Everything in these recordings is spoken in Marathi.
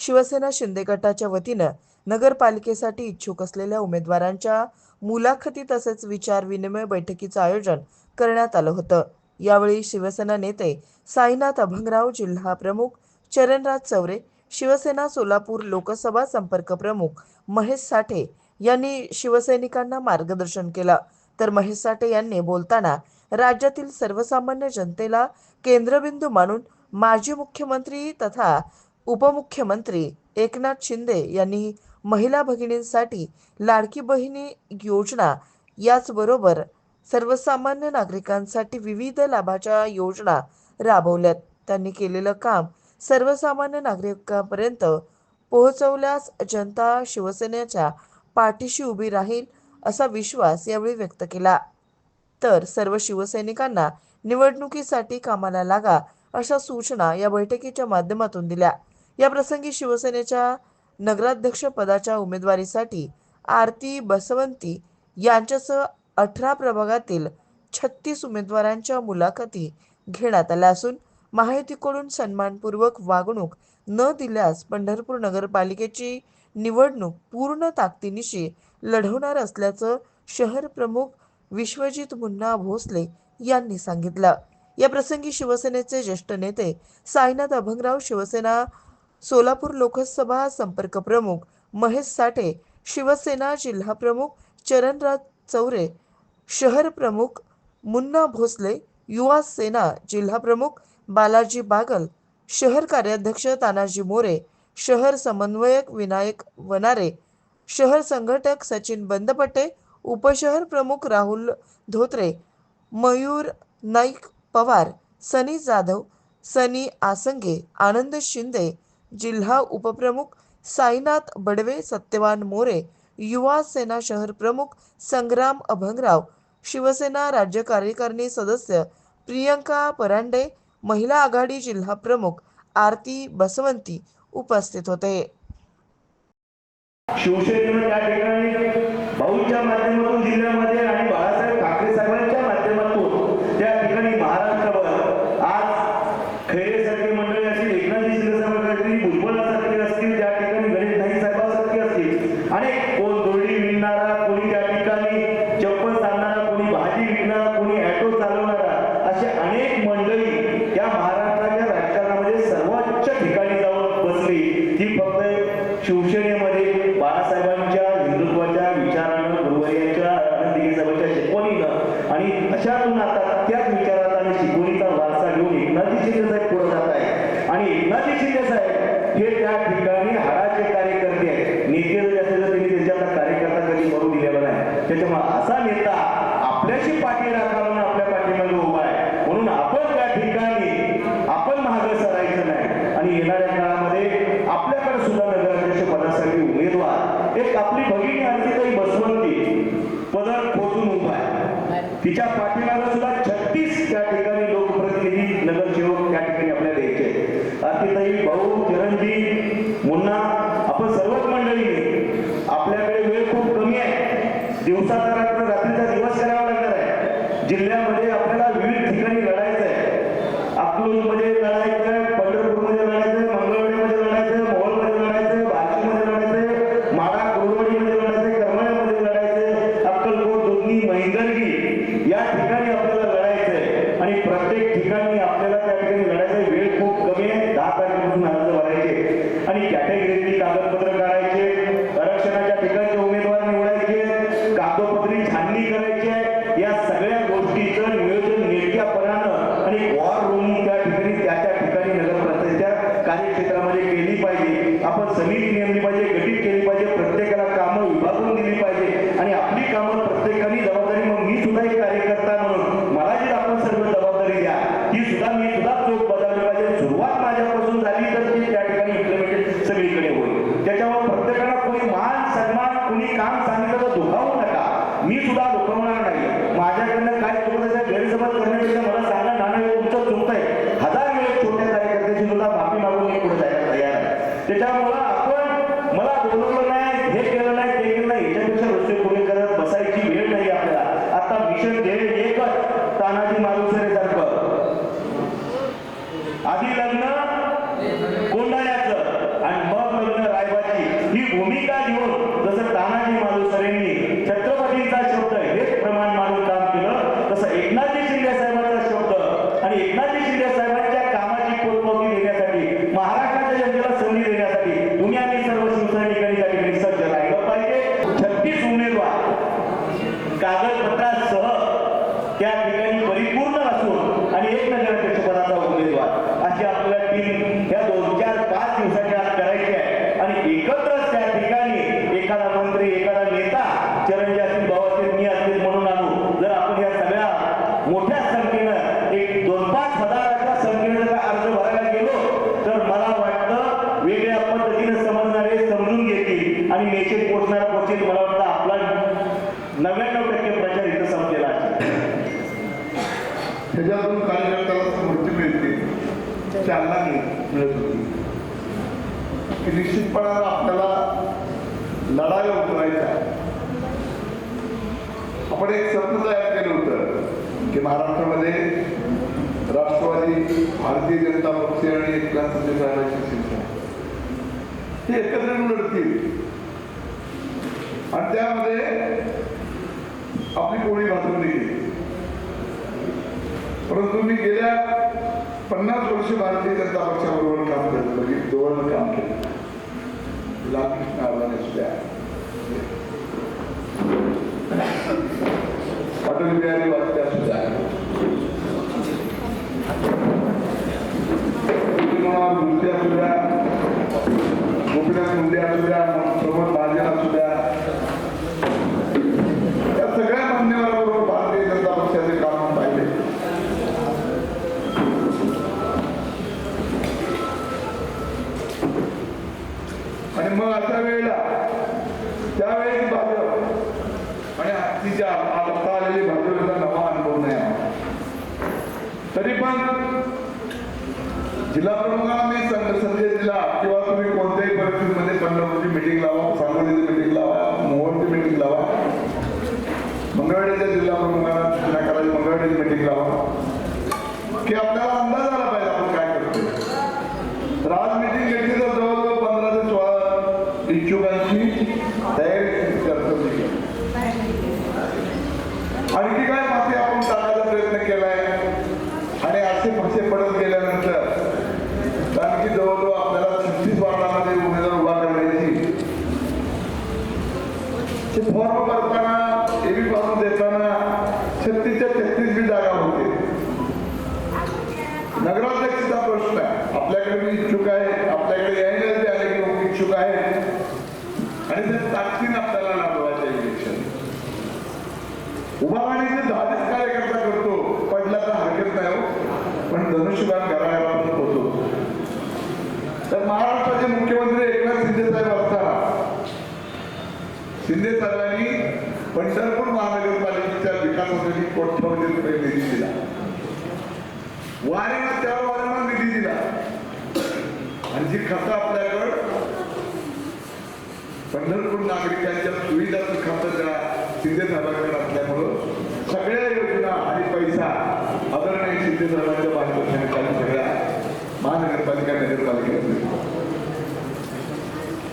शिवसेना शिंदे गटाच्या वतीनं नगरपालिकेसाठी इच्छुक असलेल्या उमेदवारांच्या मुलाखती तसेच विचार विनिमय बैठकीचं आयोजन करण्यात आलं होतं. यावेळी शिवसेना नेते साईनाथ अभंगराव जिल्हा प्रमुख चरणराज चौरे शिवसेना सोलापूर लोकसभा संपर्क प्रमुख महेश साठे यांनी शिवसैनिकांना मार्गदर्शन केलं. तर महेश साठे यांनी बोलताना राज्यातील सर्वसामान्य जनतेला केंद्रबिंदू मानून माजी मुख्यमंत्री तथा उपमुख्यमंत्री एकनाथ शिंदे यांनी महिला भगिनींसाठी लाडकी बहिणी योजना याचबरोबर सर्वसामान्य नागरिकांसाठी विविध लाभाच्या योजना राबवल्यात. त्यांनी केलेलं काम सर्वसामान्य नागरिकांपर्यंत पोहोचवल्यास जनता शिवसेनेच्या पाठीशी उभी राहील असा विश्वास यावेळी व्यक्त केला. तर सर्व शिवसैनिकांना निवडणुकीसाठी कामाला लागा अशा सूचना या बैठकीच्या माध्यमातून दिल्या. या प्रसंगी शिवसेनेच्या नगराध्यक्ष पदाच्या उमेदवारीसाठी आरती बसवंती यांच्यासह अठरा प्रभागातील छत्तीस उमेदवारांच्या मुलाखती घेण्यात आल्या असून माहितीकडून सन्मानपूर्वक वागणूक न दिल्यास पंढरपूर नगरपालिकेची निवडणूक पूर्ण ताकदीनिशी लढवणार असल्याचं शहर प्रमुख विश्वजित मुन्ना भोसले यांनी सांगितलं. या प्रसंगी शिवसेनेचे ज्येष्ठ नेते साईनाथ अभंगराव शिवसेना सोलापूर लोकसभा संपर्क प्रमुख महेश साठे शिवसेना जिल्हा प्रमुख चरणराज चौरे शहर प्रमुख मुन्ना भोसले युवा सेना जिल्हा प्रमुख बालाजी बागल शहर कार्याध्यक्ष तानाजी मोरे शहर समन्वयक विनायक वनारे शहर संघटक सचिन बंदपट्टे उपशहर प्रमुख राहुल धोत्रे मयूर नाईक पवार सनी जाधव सनी आसंगे आनंद शिंदे जिल्हा उपप्रमुख साईनाथ बडवे सत्यवान मोरे युवा सेना शहर प्रमुख संग्राम अभंगराव शिवसेना राज्य कार्यकारिणी सदस्य प्रियंका परांडे महिला आघाडी जिल्हा प्रमुख आरती बसवंती उपस्थित होते. शिवसेनेनं त्या ठिकाणी भाऊच्या माध्यमातून जिल्ह्यामध्ये आणि बाळासाहेब ठाकरे साहेबांच्या माध्यमातून त्या ठिकाणी महाराष्ट्रभर आज खैरेसारखी मंडळी असतील एकनाथजी शिंदे साहेबांसारखी भुजबळासारखी असतील त्या ठिकाणी गणेश नाईक साहेबांसारखी आणि कोण दोडी विणणारा कोणी त्या ठिकाणी चप्पल चालणारा कोणी भाजी विकणारा कोणी ॲटो चालवणारा असे अनेक मंडळी या महाराष्ट्राच्या राजकारणामध्ये सर्वोच्च ठिकाणी जाऊन बसली. ती फक्त शिवसेनेमध्ये बाळासाहेबांच्या हिंदुत्वाच्या विचारानं गुरुवारीच्या आनंदी साहेबांच्या शिकवणीनं आणि अशातून आता त्याच विचारात आणि शिकवणीचा वारसा घेऊन एकनाथजी शिंदे साहेब पुढे जात आहे आणि एकनाथजी शिंदे साहेब हे त्या ठिकाणी असा नेता आपल्याशी पाठी राखावून आपल्या पाठीमागे उभा आहे. म्हणून आपण त्या ठिकाणी आपण मागे सरायचं नाही. आणि येणाऱ्या काळामध्ये आपल्याकडे सुद्धा नगराध्यक्ष पदासाठी उमेदवार एक आपली भगिनी आरतीताई बसवंती पदर खोचून उभा आहे. तिच्या पाठीमागे सुद्धा छत्तीस त्या ठिकाणी लोकप्रतिनिधी नगरसेवक त्या ठिकाणी आपल्याला द्यायचे आहेत. आरतीताई भाऊ चरणजी मुन्ना आपण सर्वच मंडळी आपल्याकडे वेळ खूप कमी आहे दिवसाचा रात्र रात्रीचा दिवस करावा लागणार आहे जिल्ह्यामध्ये आपल्याला विविध ठिकाणी लढायचं आहे अकलूजमध्ये लढायचं आहे पंढरपूरमध्ये लढायचं आहे मंगळवेढ्यामध्ये लढायचं आहे मोहोळमध्ये लढायचं आहे बार्शीमध्ये लढायचं आहे माडा कुरवाडीमध्ये लढायचं आहे करमाळ्यामध्ये लढायचं आहे अक्कलकोट दुधनी महिंदरगी या ठिकाणी आपण समिती नेमली पाहिजे गठीत केली पाहिजे प्रत्येकाला कामं विभागून दिली पाहिजे आणि आपली कामं प्रत्येकाने जबाबदारी मग मी सुद्धा एक कार्यकर्ता म्हणून मला जी आपण सर्व जबाबदारी द्या ही सुद्धा मी सुद्धा चोख बजावली पाहिजे सुरुवात माझ्यापासून झाली तर ती त्या ठिकाणी इम्प्लिमेंटेड सगळीकडे होईल त्याच्यामुळे प्रत्येकाला कोणी मान सन्मान कोणी काम सांगितलं तर दुखावू नका मी सुद्धा दुखवणार नाही माझ्याकडनं काय चुकत असेल गैरसमज करण्यापेक्षा मला सांगा नाना हे तुमचं चुकत आहे हजार वेळेस छोट्या कार्यकर्त्याची सुद्धा माफी मागून मी पुढे जायला तयार आहे त्याच्यामुळं आपण मला बोलवलं नाही हे केलं नाही ते केलं नाही याच्यापेक्षा रस्ते पुढे करत बसायची वेळ नाही आपल्याला आता मिशन ध्येय एकच तानाजी मालुसरेसारखं आधी लग्न कोंडाण्याचं आणि मग लग्न रायबाची ही भूमिका घेऊन जसं तानाजी मालुसरेंनी छत्रपतींचा शब्द हेच प्रमाण मानून काम केलं तसं एकनाथजी शिंदे साहेबांचा शब्द आणि एकनाथजी शिंदे साहेबांच्या कामाची पोचपावती देण्यासाठी महाराष्ट्राच्या जनतेला संधी देण्यासाठी तुम्ही आम्ही सर्व शिवसैनिकांनी त्या ठिकाणी सज्ज राहिलं पाहिजे छत्तीस उमेदवार कागदपत्रासह त्या ठिकाणी परिपूर्ण असून आणि एक नगराध्यक्ष पदाचा उमेदवार अशी आपल्याला टीम ह्या दोन चार पाच दिवसाच्या आत करायची आहे आणि एकत्रच त्या ठिकाणी एखादा मंत्री एखादा नेता चिरंजी असतील भाऊ असतील मी असतील म्हणून आणू जर आपण या सगळ्या मोठ्या संख्येनं एक दोन पाच हजाराच्या संख्येनं जर अर्ज भरायला गेलो तर मला वाटतं वेगळ्या पद्धतीने समजणारे समजून घेतील आणि मेसेज पोचणारा पोचेल मला वाटतं आपला नव्याण्णव टक्के प्रचार इथं संपलेला आहे ह्याच्यातून कार्यकर्त्याला स्मृती मिळते चालना मिळ- मिळत होती की निश्चितपणानं आपल्याला लढाया उतरायच्या आपण एक स्वप्न तयार केलं होतं की महाराष्ट्रामध्ये राष्ट्रवादी भारतीय जनता पक्ष आणि एकनाथ शिंदे साहेबांची शिवसेना. हे एकत्र लढतील. आणि त्यामध्ये आपली कोणी भाजून गेली परंतु मी गेल्या पन्नास वर्ष भारतीय जनता पक्षाबरोबर काम केलं म्हणजे जवळ काम केलं लालकृष्ण अडवाणी असू द्या अशा वेळेला त्यावेळी भाजप आणि तिच्या आता आलेली भाजपचा नवा अनुभव नाही तरी पण जिल्हा प्रमुखांना मी संदेश दिला किंवा तुम्ही कोणत्याही परिस्थितीमध्ये पंढरपूरची मिटिंग लावा सांगोलीची मिटिंग लावा मोहनची मिटिंग लावा. मंगळवेढ्याच्या जिल्हा प्रमुखांना सूचना करायची मंगळवेढ्याची मिटिंग लावा. की आपल्याला अंदाज आला पाहिजे आपण काय करतो तर आज मिटिंग घेतली तर जवळजवळ पंधरा ते हिशोबांची इच्छुकांची तयारी कर्तव्य केली. आणखी काय मासे आपण टाकायचा प्रयत्न केलाय? आणि असे फासे पडत गेल्यानंतर आणखी जवळजवळ आपल्याला छत्तीस वार्डामध्ये उमेदवार उभा करण्याची फॉर्म करताना एबी पासून देताना छत्तीसच्या छत्तीस बी जागा होते. नगराध्यक्षाचा प्रश्न आहे. आपल्याकडे मी इच्छुक आहे आपल्याकडे यायला बी आले की इच्छुक आहे. आणि त्या ताकदीने आपल्याला लाभवायचं इलेक्शन उभा राहण्याचे धार्मिक कार्यकर्ता करतो पडला तर हरकत नाही हो. पण धनुष्यबाण घराला होतो. तर महाराष्ट्राचे मुख्यमंत्री एकनाथ शिंदे साहेब असताना शिंदे साहेबांनी पंढरपूर महानगरपालिकेच्या विकासासाठी कोट्यवधी रुपये निधी दिला. वारीला त्या वाऱ्यांना निधी दिला. आणि जी खातं आपल्याकडे पंढरपूर नागरिकांच्या सुविधाचं खातं त्या शिंदे साहेबांकडे असल्यामुळं सगळ्या योजना आणि पैसा आदरणीय शिंदे साहेबांच्या मार्गदर्शनाखाली सगळ्या महानगरपालिका नगरपालिकेला मिळतो.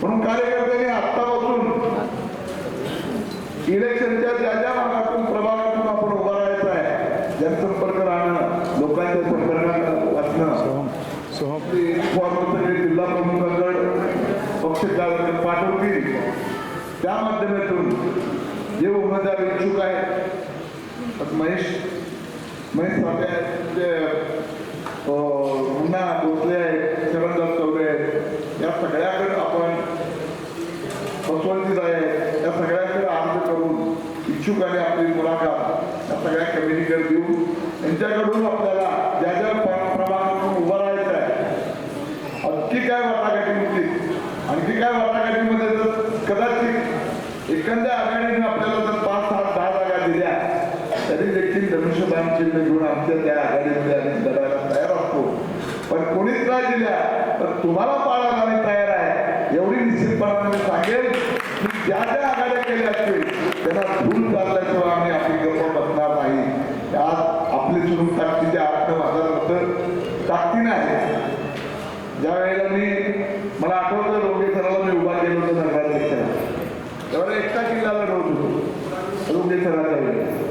म्हणून कार्यकर्त्यांनी आत्तापासून इलेक्शनच्या ज्या ज्या भागातून प्रभागातून आपण उभा राहायचं आहे जनसंपर्क राहणं लोकांच्या संपर्कात सगळे जिल्हा प्रमुखांकडे पक्ष पाठवतील. त्या माध्यमातून जे उमेदवार इच्छुक आहेत महेश महेश पाटे आहेत, मुन्ना भोसले आहेत चरणदास चौरे आहेत या सगळ्याकडे आपण पसवंतीत आहे या सगळ्याकडे अर्ज करून इच्छुकाने आपली मुलाखत या सगळ्या कमिटीकडे देऊन यांच्याकडून आपल्याला ज्या ज्या प्रमाणातून उभा उभं राहायचं आहे अगदी काय आणखी काय वाटाघाटीमध्ये जर कदाचित एखाद्या आघाडीने आपल्याला जर पाच सात दहा जागा दिल्या तरी देखील धनुष्यबाण चिन्ह घेऊन आमच्या त्या आघाडीमध्ये आम्ही लढायला तयार असतो. पण कोणीच नाही दिल्या तर तुम्हाला पाळायला आम्ही तयार आहे. एवढी निश्चितपणाने मी सांगेल की ज्या ज्या आघाड्या केल्या असतील त्यांना धूल चालल्याशिवाय आम्ही आपली गप्प बसणार नाही. आज आपली सुरू ताकदीच्या आठ नऊ हजार मतं ताकदीनं आहे ज्या वेळेला मी मला आठवतं रोगे सराला मी उभा केलं होतं नगराध्यक्षाला त्यावेळेला एकटा किल्ल्याला रोज होतो रोगे सराच्या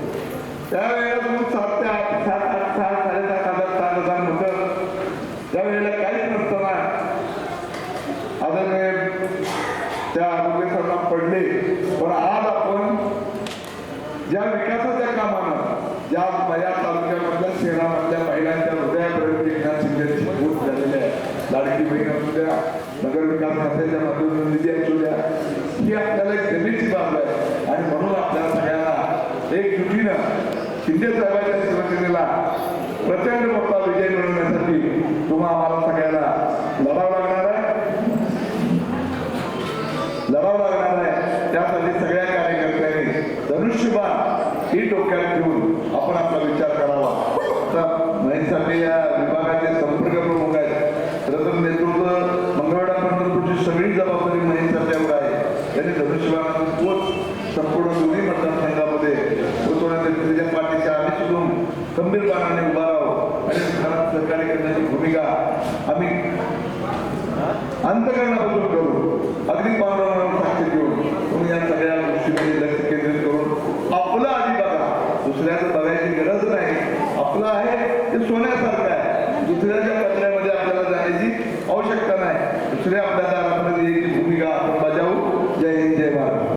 त्यावेळेला तुम्ही सात ते आठ सात आठ सहा साडेसात हजार सात हजार म्हणतात त्यावेळेला काहीच नसताना आदरणीय त्या आरोग्य सरांना पडले पण आज आपण ज्या विकासाच्या कामानं ज्या माझ्या तालुक्यामधल्या शहरामधल्या महिलांच्या हृदयापर्यंत एकनाथ शिंदेची भूत झालेली आहे. लाडकी बहीण असू द्या नगरविकास खात्याच्या माध्यमातून निधी असू द्या ही आपल्याला एक गरजेची बाब आहे. आणि म्हणून आपल्या एक एकजुटीनं शिंदे साहेबांच्या शिवसेनेला प्रचंड मोठा विजय मिळवण्यासाठी तुम्हा आम्हाला सगळ्याला लढावं लागणार आहे. लढावं लागणार आहे. त्यासाठी सगळ्या कार्यकर्त्यांनी धनुष्यबाण ही डोक्यात ठेवून आपण आपला विचार करावा. आता महिसाठी या विभागाचे संपर्क प्रमुख आहेत. खरं नेतृत्व मंगळवेढा पंढरपूरची सगळी जबाबदारी महिन्याच्यावर आहे. त्यांनी धनुष्यबाण पोच संपूर्ण दोन्ही मतदारसंघामध्ये पोचवण्याच्या त्याच्या पाठीच्या आम्ही सुद्धा गंभीरपणाने उभा राहू आणि भारत सहकार्य करण्याची भूमिका आम्ही अंतकरणापासून करू अगदी पांडुरंगावर साक्ष देऊन.